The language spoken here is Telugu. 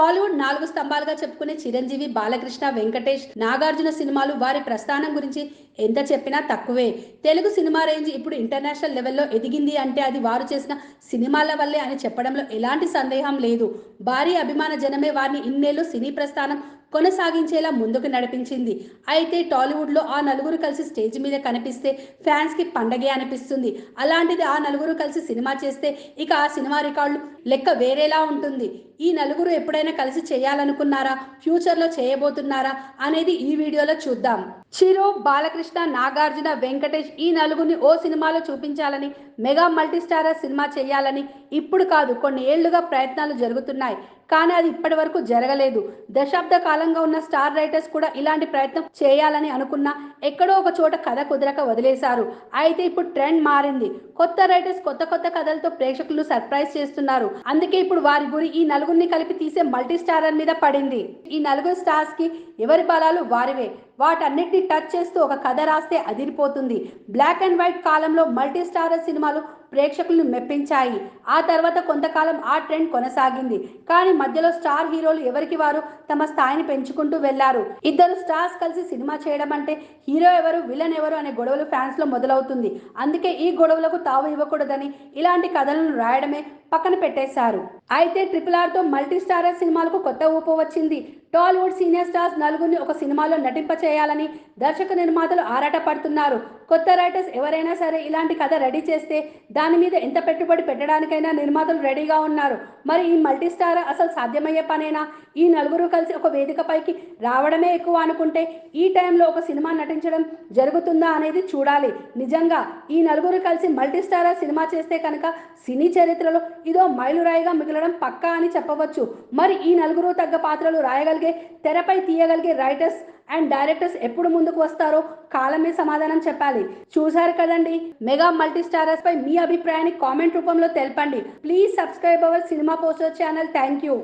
టాలీవుడ్ నాలుగు స్తంభాలుగా చెప్పుకునే చిరంజీవి బాలకృష్ణ వెంకటేష్ నాగార్జున సినిమాలు వారి ప్రస్థానం గురించి ఎంత చెప్పినా తక్కువే. తెలుగు సినిమా రేంజ్ ఇప్పుడు ఇంటర్నేషనల్ లెవెల్లో ఎదిగింది అంటే అది వారు చేసిన సినిమాల వల్లే అని చెప్పడంలో ఎలాంటి సందేహం లేదు. భారీ అభిమాన జనమే వారిని ఇన్నేళ్ళు సినీ ప్రస్థానం కొనసాగించేలా ముందుకు నడిపించింది. అయితే టాలీవుడ్లో ఆ నలుగురు కలిసి స్టేజ్ మీద కనిపిస్తే ఫ్యాన్స్కి పండగే అనిపిస్తుంది. అలాంటిది ఆ నలుగురు కలిసి సినిమా చేస్తే ఇక ఆ సినిమా రికార్డులు లెక్క వేరేలా ఉంటుంది. ఈ నలుగురు ఎప్పుడైనా కలిసి చేయాలనుకున్నారా? ఫ్యూచర్లో చేయబోతున్నారా? అనేది ఈ వీడియోలో చూద్దాం. చిరు బాలకృష్ణ నాగార్జున వెంకటేష్ ఈ నలుగురిని ఓ సినిమాలో చూపించాలని మెగా మల్టీస్టారర్ సినిమా చేయాలని ఇప్పుడు కాదు కొన్ని ఏళ్ళుగా ప్రయత్నాలు జరుగుతున్నాయి. కానీ అది ఇప్పటి వరకు జరగలేదు. దశాబ్ద కాలంగా ఉన్న స్టార్ రైటర్స్ కూడా ఇలాంటి ప్రయత్నం చేయాలని అనుకున్నా ఎక్కడో ఒక చోట కథ కుదరక వదిలేశారు. అయితే ఇప్పుడు ట్రెండ్ మారింది. కొత్త రైటర్స్ కొత్త కొత్త కథలతో ప్రేక్షకులు సర్ప్రైజ్ చేస్తున్నారు. అందుకే ఇప్పుడు వారి గురి ఈ నలుగురిని కలిపి తీసే మల్టీ స్టారర్ మీద పడింది. ఈ నలుగురు స్టార్స్కి ఎవరి బలాలు వారివే. వాటన్నిటిని టచ్ చేస్తూ ఒక కథ రాస్తే అదిరిపోతుంది. బ్లాక్ అండ్ వైట్ కాలంలో మల్టీ స్టారర్ సినిమాలు ప్రేక్షకులను మెప్పించాయి. ఆ తర్వాత కొంతకాలం ఆ ట్రెండ్ కొనసాగింది. కానీ మధ్యలో స్టార్ హీరోలు ఎవరికి వారు? తమ స్థాయిని పెంచుకుంటూ వెళ్ళారు. ఇద్దరు స్టార్స్ కలిసి సినిమా చేయడం అంటే హీరో ఎవరు విలన్ ఎవరు అనే గొడవలు ఫ్యాన్స్లో మొదలవుతుంది. అందుకే ఈ గొడవలకు తావు ఇవ్వకూడదని ఇలాంటి కథలను రాయడమే పక్కన పెట్టేశారు. అయితే ట్రిపుల్ ఆర్తో మల్టీ స్టారర్ సినిమాలకు కొత్త ఊపు వచ్చింది. టాలీవుడ్ సీనియర్ స్టార్స్ నలుగురిని ఒక సినిమాలో నటింప చేయాలని దర్శక నిర్మాతలు ఆరాట పడుతున్నారు కొత్త రైటర్స్ ఎవరైనా సరే ఇలాంటి కథ రెడీ చేస్తే దాని మీద ఎంత పెట్టుబడి పెట్టడానికైనా నిర్మాతలు రెడీగా ఉన్నారు. మరి ఈ మల్టీ స్టార్ అసలు సాధ్యమయ్యే పనేనా? ఈ నలుగురు కలిసి ఒక వేదికపైకి రావడమే ఎక్కువ అనుకుంటే ఈ టైంలో ఒక సినిమా నటించడం జరుగుతుందా అనేది చూడాలి. నిజంగా ఈ నలుగురు కలిసి మల్టీ స్టారర్ సినిమా చేస్తే కనుక సినీ చరిత్రలో ఇదో మైలురాయిగా మిగలడం పక్కా అని చెప్పవచ్చు. మరి ఈ నలుగురు తగ్గ పాత్రలు రాయగలిగే తెరపై తీయగలిగే రైటర్స్ అండ్ డైరెక్టర్స్ ఎప్పుడు ముందుకు వస్తారో కాలమే సమాధానం చెప్పాలి. చూశారు కదండి? మెగా మల్టీ స్టారర్స్ పై మీ అభిప్రాయాన్ని కామెంట్ రూపంలో తెలపండి. Please subscribe our cinema poster channel. Thank you.